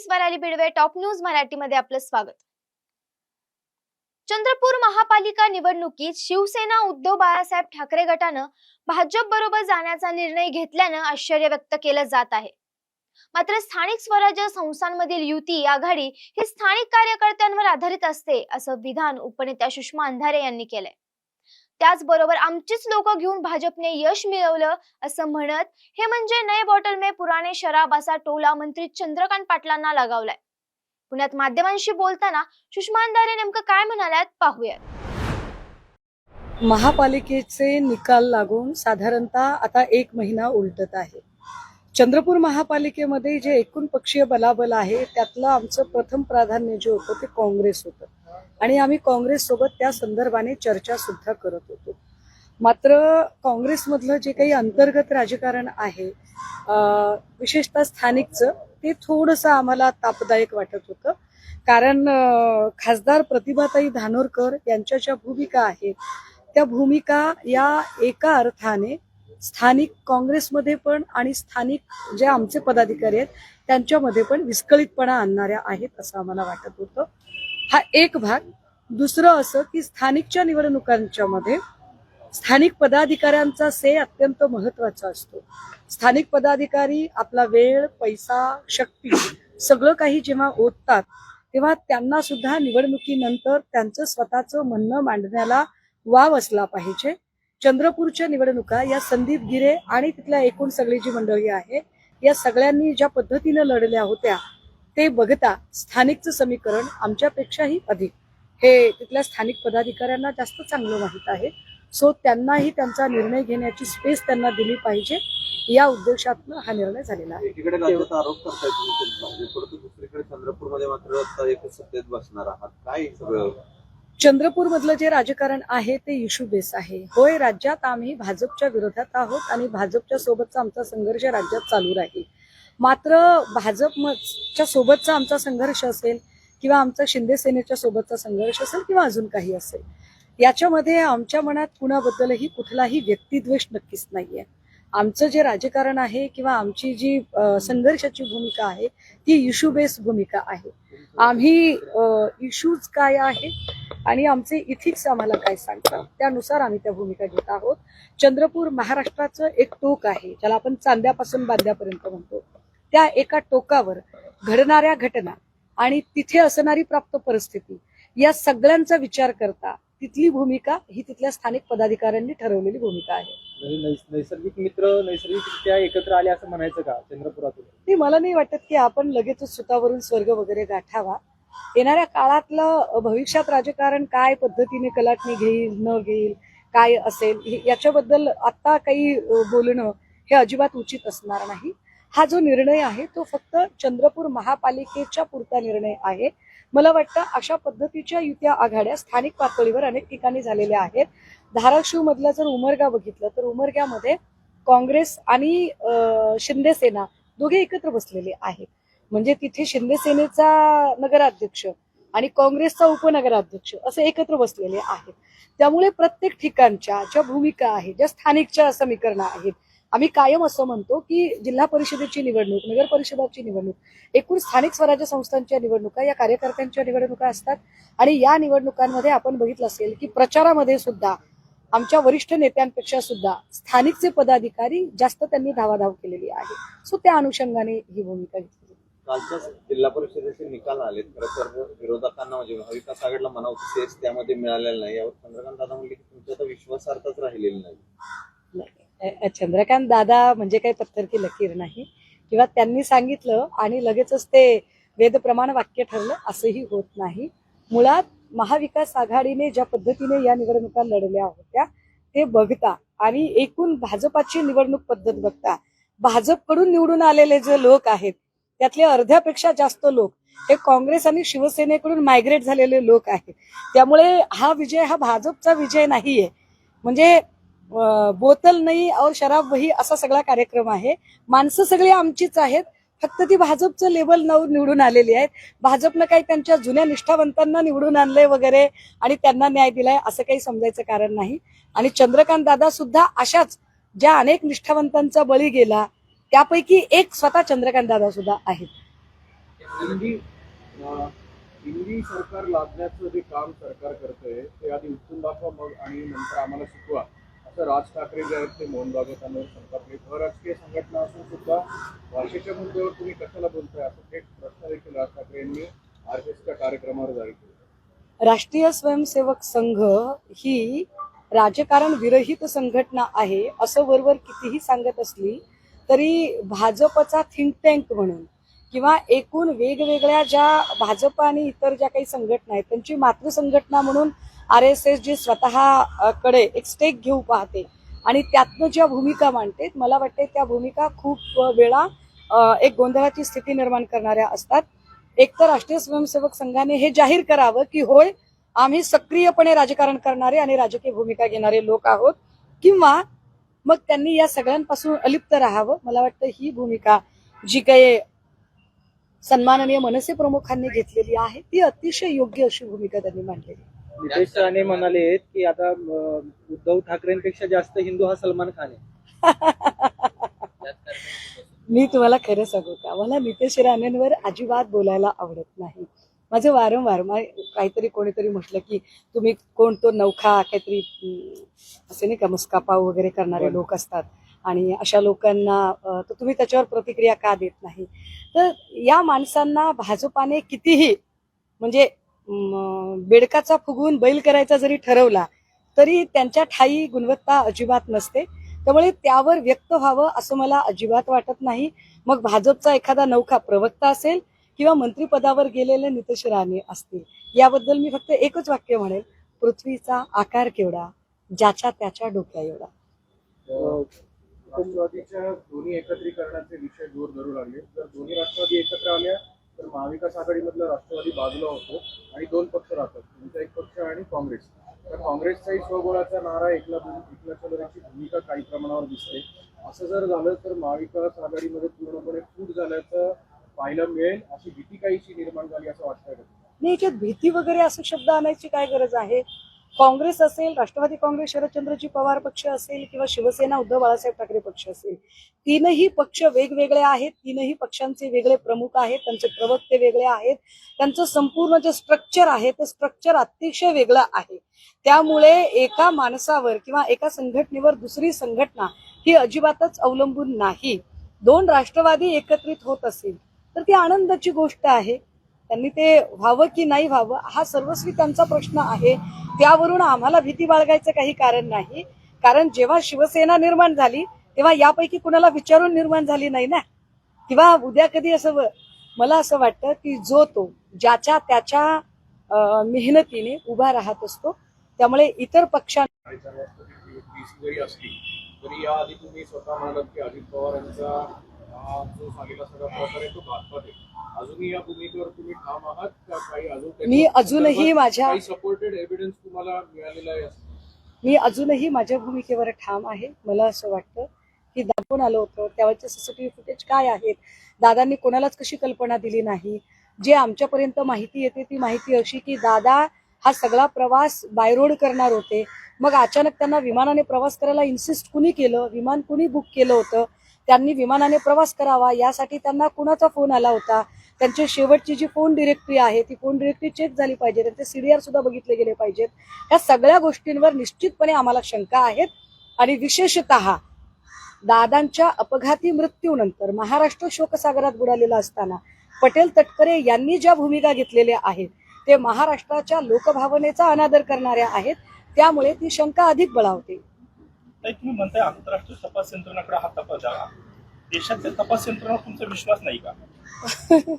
Swarali Bidwe top news मराठीमध्ये आपलं स्वागत. चंद्रपूर महापालिका निवडणुकीत शिवसेना उद्धव बाळासाहेब ठाकरे गटानं भाजप बरोबर जाण्याचा निर्णय घेतल्यानं आश्चर्य व्यक्त केलं जात आहे. मात्र स्थानिक स्वराज्य संस्थांमधील युती आघाडी ही स्थानिक कार्यकर्त्यांवर आधारित असते असं विधान उपनेत्या सुषमा अंधारे यांनी केलंय. त्याचबरोबर आमचीच लोक घेऊन भाजपने यश मिळवलं असं म्हणत हे म्हणजे नए बॉटल में पुराणे शराब असा टोला मंत्री चंद्रकांत पाटलांना लगावलाय. पुण्यात माध्यमांशी बोलताना सुषमा अंधारे नेमकं काय म्हणाल्यात पाहूयात. महापालिकेचे निकाल लागून साधारणतः आता एक महिना उलटत आहे. चंद्रपूर महापालिकेमध्ये जे एकूण पक्षीय बलाबल आहे त्यातलं आमचं प्रथम प्राधान्य जे होतं ते काँग्रेस होतं. आणि आम्ही काँग्रेससोबत त्या संदर्भाने चर्चा सुद्धा करत होतो. मात्र काँग्रेसमधलं जे काही अंतर्गत राजकारण आहे विशेषतः स्थानिकचं ते थोडंसं आम्हाला तापदायक वाटत होतं. कारण खासदार प्रतिभाताई धानोरकर यांच्या ज्या भूमिका आहेत त्या भूमिका या एका अर्थाने स्थानिक काँग्रेसमध्ये पण आणि स्थानिक जे आमचे पदाधिकारी आहेत त्यांच्यामध्ये पण विस्कळीतपणा आणणाऱ्या आहेत असं आम्हाला वाटत होतं. हा एक भाग. दुसरं असं की स्थानिकच्या निवडणुकांच्या मध्ये स्थानिक पदाधिकाऱ्यांचा से अत्यंत महत्त्वाचा असतो. स्थानिक पदाधिकारी आपला वेळ पैसा शक्ती सगळं काही जेव्हा ओततात तेव्हा त्यांना सुद्धा निवडणुकीनंतर त्यांचं स्वतःचं म्हणणं मांडण्याला वाव असला पाहिजे. चंद्रपूरच्या निवडणुका या संदीप गिरे आणि तिथल्या एकूण सगळी जी मंडळी आहे या सगळ्यांनी ज्या पद्धतीनं लढल्या होत्या ते बघता स्थानिकचं समीकरण आमच्यापेक्षाही अधिक. हे तिथल्या स्थानिक पदाधिकाऱ्यांना जास्त चांगलं माहीत आहे. सो त्यांनाही त्यांचा निर्णय घेण्याची स्पेस त्यांना दिली पाहिजे. या उद्देशातनं हा निर्णय झालेला आहे. एकीकडे राज्याचा आरोप करताय तुम्ही. म्हणजे दुसरीकडे चंद्रपूरमध्ये मात्र आता सत्तेत बसणार आहात. काय हे सगळं? चंद्रपूर मधलं जे राजकारण आहे ते इशू बेस आहे. होय राज्यात आम्ही भाजपच्या विरोधात आहोत आणि भाजपच्या सोबतचा आमचा संघर्ष राज्यात चालू राहील. मात्र भाजपच्या सोबतचा आमचा संघर्ष असेल किंवा आमचा शिंदे सेनेच्या सोबतचा संघर्ष असेल किंवा अजून काही असेल याच्यामध्ये आमच्या मनात कुणाबद्दलही कुठलाही व्यक्तिद्वेष नक्कीच नाहीये. आमचं जे राजकारण आहे किंवा आमची जी संघर्षाची भूमिका आहे ती इशू बेस भूमिका आहे. आम्ही इश्यूज काय आहे आणि आमचे इथिक्स आम्हाला काय सांगतात त्यानुसार आम्ही त्या भूमिका घेत आहोत. चंद्रपूर महाराष्ट्राचं एक टोक आहे ज्याला आपण चांद्यापासून बांद्यापर्यंत म्हणतो. त्या एका टोकावर घडणाऱ्या घटना आणि तिथे असणारी प्राप्त परिस्थिती या सगळ्यांचा विचार करता तिथली भूमिका ही तिथल्या स्थानिक पदाधिकाऱ्यांनी ठरवलेली भूमिका आहे. नैस- नैसर्गिक मित्र नैसर्गिकरित्या एकत्र आले असं म्हणायचं का चंद्रपुरातून? ती मला नाही वाटत की आपण लगेचच सुतावरून स्वर्ग वगैरे गाठावा. येणाऱ्या काळातलं भविष्यात राजकारण काय पद्धतीने कलाटणी घेईल न घेईल काय असेल याच्याबद्दल आता काही बोलणं हे अजिबात उचित असणार नाही. हा जो निर्णय आहे तो फक्त चंद्रपूर महापालिकेच्या पुरता निर्णय आहे. मला वाटतं अशा पद्धतीच्या युत्या आघाड्या स्थानिक पातळीवर अनेक ठिकाणी झालेल्या आहेत. धाराशिव मधलं जर उमरगा बघितलं तर उमरग्यामध्ये काँग्रेस आणि शिंदेसेना शिंदे सेना दोघे एकत्र बसलेले आहेत. म्हणजे तिथे शिंदे सेनेचा नगराध्यक्ष आणि काँग्रेसचा उपनगराध्यक्ष असे एकत्र बसलेले आहेत. त्यामुळे प्रत्येक ठिकाणच्या ज्या भूमिका आहेत ज्या स्थानिकच्या समीकरणं आहेत आम्ही कायम असं म्हणतो की जिल्हा परिषदेची निवडणूक नगर परिषदाची निवडणूक एकूण स्थानिक स्वराज्य संस्थांच्या निवडणुका या कार्यकर्त्यांच्या निवडणुका असतात. आणि या निवडणुकांमध्ये आपण बघितलं असेल की प्रचारामध्ये सुद्धा आमच्या वरिष्ठ नेत्यांपेक्षा सुद्धा स्थानिकचे पदाधिकारी जास्त त्यांनी धावाधाव केलेली आहे. सो त्या अनुषंगाने ही भूमिका घेतली. कालच्या जिल्हा परिषदेचे निकाल आलेत. खरं तर विरोधकांना म्हणजे महाविकास आघाडीला सेस त्यामध्ये मिळालेलं नाही. यावर चंद्रकांत दादा म्हणले की तुमच्या विश्वासार्थच राहिलेला नाही. चंद्रकांत दादा म्हणजे काही पत्थर की लकीर नाही. किंवा त्यांनी सांगितलं आणि लगेचच ते वेदप्रमाण वाक्य ठरलं असंही होत नाही. मुळात महाविकास आघाडीने ज्या पद्धतीने या निवडणुका लढल्या होत्या ते बघता आणि एकूण भाजपाची निवडणूक पद्धत बघता भाजपकडून निवडून आलेले जे लोक आहेत त्यातले अर्ध्यापेक्षा जास्त लोक हे काँग्रेस आणि शिवसेनेकडून मायग्रेट झालेले लोक आहेत. त्यामुळे हा विजय हा भाजपचा विजय नाहीये. म्हणजे बोतल नाही और शराब वही असा सगळा कार्यक्रम आहे. माणसं सगळी आमचीच आहेत. फक्त ती भाजपचं लेबल नऊ निवडून आलेली आहेत. भाजपनं काही त्यांच्या जुन्या निष्ठावंतांना निवडून आणलंय वगैरे आणि त्यांना न्याय दिलाय असं काही समजायचं कारण नाही. आणि चंद्रकांत दादा सुद्धा अशाच ज्या अनेक निष्ठावंतांचा बळी गेला त्यापैकी एक स्वतः चंद्रकांत दादा सुद्धा आहेत. म्हणजे, हिंदी सरकार लादण्याचं जे काम सरकार करतंय ते आधी उचलून दाखवा मग आणि नंतर आम्हाला शिकवा. असं राज ठाकरे जे आहेत ते मोहन बागवताना संतापले. राजकीय संघटना असून सुद्धा भाषेच्या मुद्द्यावर तुम्ही कशाला बोलताय? असं थेट प्रश्न देखील राज ठाकरे यांनी आर एसच्या कार्यक्रमावर जारी केला. राष्ट्रीय स्वयंसेवक संघ ही राजकारण विरहित संघटना आहे असं वरवर कितीही सांगत असली तरी भाजपचा थिंक टँक म्हणून किंवा एकूण वेगवेगळ्या ज्या भाजप आणि इतर ज्या काही संघटना आहेत त्यांची मातृसंघटना म्हणून आर एस एस जी स्वतःकडे एक स्टेक घेऊ पाहते. आणि त्यातनं ज्या भूमिका मांडते मला वाटते त्या भूमिका खूप वेळा एक गोंधळाची स्थिती निर्माण करणाऱ्या असतात. एक तर राष्ट्रीय स्वयंसेवक संघाने हे जाहीर करावं की होय आम्ही सक्रियपणे राजकारण करणारे आणि राजकीय भूमिका घेणारे लोक आहोत किंवा मग त्यांनी या सगळ्यांपासून अलिप्त राहावं. मला वाटतं ही भूमिका जी काही सन्माननीय मनसे प्रमुखांनी घेतलेली आहे ती अतिशय योग्य अशी भूमिका त्यांनी मांडलेली नितेश राणे म्हणाले की आता उद्धव ठाकरेंपेक्षा जास्त हिंदू हा सलमान खान आहे. मी तुम्हाला खरं सांगू का? मला नितेश राणेंवर अजिबात बोलायला आवडत नाही. माझं वारंवार काहीतरी कोणीतरी म्हटलं की तुम्ही कोण तो नौखा काहीतरी असे नाही का मुस्कापाव वगैरे करणारे लोक असतात. आणि अशा लोकांना तर तुम्ही त्याच्यावर प्रतिक्रिया का देत नाही? तर या माणसांना भाजपाने कितीही म्हणजे बेडकाचा फुगवून बैल करायचा जरी ठरवला तरी त्यांच्या ठाई गुणवत्ता अजिबात नसते. त्यामुळे त्यावर व्यक्त व्हावं असं मला अजिबात वाटत नाही. मग भाजपचा एखादा नौखा प्रवक्ता असेल किंवा मंत्रीपदावर गेलेले नितेश राणे असतील याबद्दल मी फक्त एकच वाक्य म्हणेल पृथ्वीचा आकार केवढा ज्याच्या त्याच्या डोक्या एवढा. राष्ट्रवादीच्या दोन्ही एकत्रीकरणाचे विषय जोर धरू लागले. तर दोन्ही राष्ट्रवादी एकत्र आल्या तर महाविकास आघाडीमधलं राष्ट्रवादी बाजूला होतो आणि दोन पक्ष राहतात तुमचा एक पक्ष आणि काँग्रेस. तर काँग्रेसचाही स्वबळाचा नारा एकला एकला चलण्याची भूमिका काही प्रमाणावर दिसते. असं जर झालं तर महाविकास आघाडीमध्ये पूर्णपणे फूट झाल्याचं पाहायला मिळेल अशी भीती काहीशी निर्माण झाली असं वाटतं नाही याच्यात भीती वगैरे असं शब्द आणायची काय गरज आहे? काँग्रेस असेल राष्ट्रवादी काँग्रेस शरदचंद्रजी पवार पक्ष असेल किंवा शिवसेना उद्धव बाळासाहेब ठाकरे पक्ष असेल तीनही पक्ष वेगवेगळे आहेत तीनही पक्षांचे वेगळे प्रमुख आहेत त्यांचे प्रवक्ते वेगळे आहेत त्यांचं संपूर्ण जे स्ट्रक्चर आहे ते स्ट्रक्चर अतिशय वेगळं आहे. त्यामुळे एका माणसावर किंवा एका संघटनेवर दुसरी संघटना ही अजिबातच अवलंबून नाही. दोन राष्ट्रवादी एकत्रित होत असेल तर ती आनंदाची गोष्ट आहे. त्यांनी ते व्हावं की नाही व्हावं हा सर्वस्वी त्यांचा प्रश्न आहे. त्यावरून आम्हाला भीती बाळगायचं काही कारण नाही. कारण जेव्हा शिवसेना निर्माण झाली तेव्हा यापैकी कुणाला विचारून निर्माण झाली नाही ना? किंवा उद्या कधी असं मला असं वाटतं की जो तो ज्याच्या त्याच्या मेहनतीने उभा राहत असतो त्यामुळे इतर पक्षां असली तरी याआधी तुम्ही स्वतः म्हणालात की अजित पवार यांचा हा जो झालेला सगळा प्रकार आहे तो घातपात आहे. अजूनही या भूमिकेवर तुम्ही ठाम आहात का काही अजून त्याच्या मी अजूनही माझ्या- काही सपोर्टेड एव्हिडन्स तुम्हाला मिळालेला आहे असं? मी अजूनही माझ्या भूमिकेवर ठाम आहे. मला असं वाटतं की दाखवून आलं होतं. त्यावरचे सीसीटीव्ही फुटेज काय आहेत? दादांनी कोणालाच कशी कल्पना दिली नाही? जे आमच्यापर्यंत माहिती येते ती माहिती अशी की दादा हा सगळा प्रवास बाय रोड करणार होते. मग अचानक त्यांना विमानाने प्रवास करायला इन्सिस्ट कुणी केलं? विमान कुणी बुक केलं होतं? त्यांनी विमानाने प्रवास करावा यासाठी त्यांना कुणाचा फोन आला होता? त्यांची शेवटची जी फोन डिरेक्टरी आहे ती फोन डिरेक्टरी चेक झाली पाहिजे. त्यांचे सीडीआर सुद्धा बघितले गेले पाहिजेत. या सगळ्या गोष्टींवर निश्चितपणे आम्हाला शंका आहेत आणि विशेषत दादांच्या अपघाती मृत्यूनंतर महाराष्ट्र शोकसागरात बुडालेला असताना पटेल तटकरे यांनी ज्या भूमिका घेतलेल्या आहेत ते महाराष्ट्राच्या लोकभावनेचा अनादर करणाऱ्या आहेत. त्यामुळे ती शंका अधिक बळावते. नाही तुम्ही म्हणताय आंतरराष्ट्रीय तपास यंत्रणाकडे हा तपास द्यावा देशातल्या तपास यंत्रणावर तुमचा विश्वास नाही का?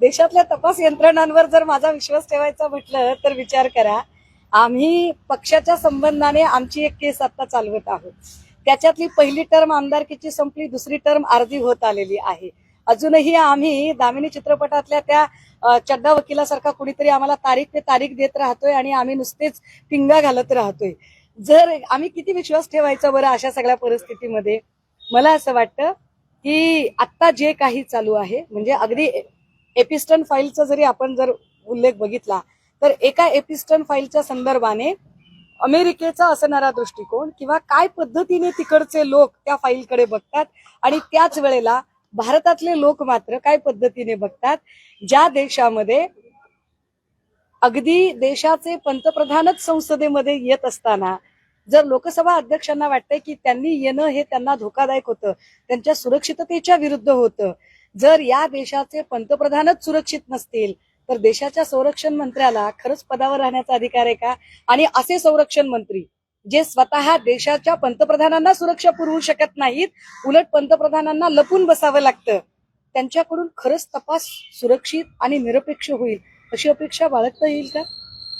देशातल्या तपास यंत्रणांवर जर माझा विश्वास ठेवायचा म्हटलं तर विचार करा. आम्ही पक्षाच्या संबंधाने आमची एक केस आता चालवत आहोत. त्याच्यातली पहिली टर्म आमदारकीची संपली दुसरी टर्म अर्धी होत आलेली आहे. अजूनही आम्ही दामिनी चित्रपटातल्या त्या चड्डा वकिलासारखा कुणीतरी आम्हाला तारीख ते तारीख देत राहतोय आणि आम्ही नुसतेच पिंगा घालत राहतोय. जर आम्ही किती विश्वास ठेवायचा बरं अशा सगळ्या परिस्थितीमध्ये? मला असं वाटतं की आत्ता जे काही चालू आहे म्हणजे अगदी एपिस्टन फाईलचा जरी आपण जर उल्लेख बघितला तर एका एपिस्टन फाईलच्या संदर्भाने अमेरिकेचा असणारा दृष्टिकोन किंवा काय पद्धतीने तिकडचे लोक त्या फाईलकडे बघतात आणि त्याच वेळेला भारतातले लोक मात्र काय पद्धतीने बघतात? ज्या देशामध्ये अगदी देशाचे पंतप्रधानच संसदेमध्ये येत असताना जर लोकसभा अध्यक्षांना वाटतंय की त्यांनी येणं हे त्यांना धोकादायक होतं त्यांच्या सुरक्षिततेच्या विरुद्ध होतं जर या देशाचे पंतप्रधानच सुरक्षित नसतील तर देशाच्या संरक्षण मंत्र्याला खरंच पदावर राहण्याचा अधिकार आहे का? आणि असे संरक्षण मंत्री जे स्वतः देशाच्या पंतप्रधानांना सुरक्षा पुरवू शकत नाहीत उलट पंतप्रधानांना लपून बसावं लागतं. त्यांच्याकडून खरंच तपास सुरक्षित आणि निरपेक्ष होईल अशी अपेक्षा बाळगता येईल का?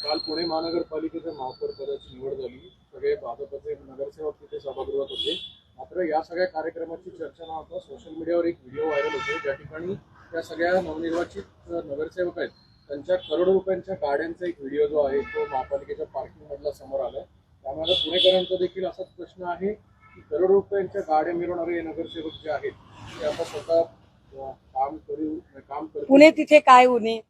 काल पुणे महानगरपालिकेच्या महापौर पदाची निवड झाली. सगळे भाजपचे नगरसेवक तिथे सभागृहात होते. मात्र या सगळ्या कार्यक्रमाची चर्चा न होता सोशल मीडियावर एक व्हिडिओ व्हायरल होते. ज्या ठिकाणी त्या सगळ्या नवनिर्वाचित नगरसेवक आहेत त्यांच्या करोडो रुपयांच्या गाड्यांचा एक व्हिडिओ जो आहे तो महापालिकेच्या पार्किंग मधला समोर आलाय. त्यामुळे पुणेकरांचा देखील असाच प्रश्न आहे की करोडो रुपयांच्या गाड्या मिळवणारे हे नगरसेवक जे आहेत ते आता स्वतः काम करू काम करू पुणे तिथे काय होणे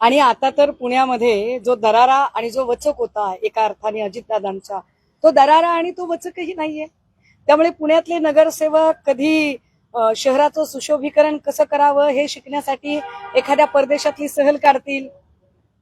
आणि आता तर पुण्यामध्ये जो दरारा आणि जो वचक होता एका अर्थाने अजितदादांचा तो दरारा आणि तो वचकही नाहीये. त्यामुळे पुण्यातले नगरसेवक कधी शहराचं सुशोभीकरण कसं करावं हे शिकण्यासाठी एखाद्या परदेशातली सहल काढतील?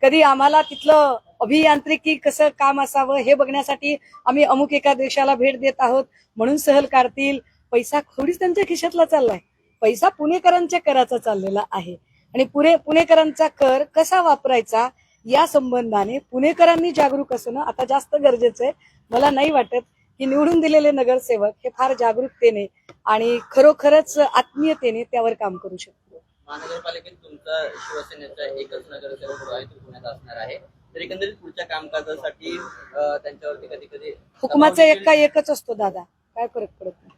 कधी आम्हाला तिथलं अभियांत्रिकी कसं काम असावं हे बघण्यासाठी आम्ही अमुक एका देशाला भेट देत आहोत म्हणून सहल काढतील. पैसा थोडीच त्यांच्या खिशातला चाललाय. पैसा पुणेकरांच्या कराचा चाललेला आहे. आणि पुणे पुणेकरांचा कर कसा वापरायचा या संबंधाने पुणेकरांनी जागरूक असणं आता जास्त गरजेचं आहे. मला नाही वाटत की निवडून दिलेले नगरसेवक हे फार जागरूकतेने आणि खरोखरच आत्मीयतेने त्यावर काम करू शकतो महानगरपालिकेत तुमचा शिवसेनेचा एकच नगरसेवक पुण्यात असणार आहे. तर एकंदरीत पुढच्या कामकाजासाठी त्यांच्यावरती कधी कधी हुकुमाचा एक का एकच असतो दादा. काय फरक पडत नाही.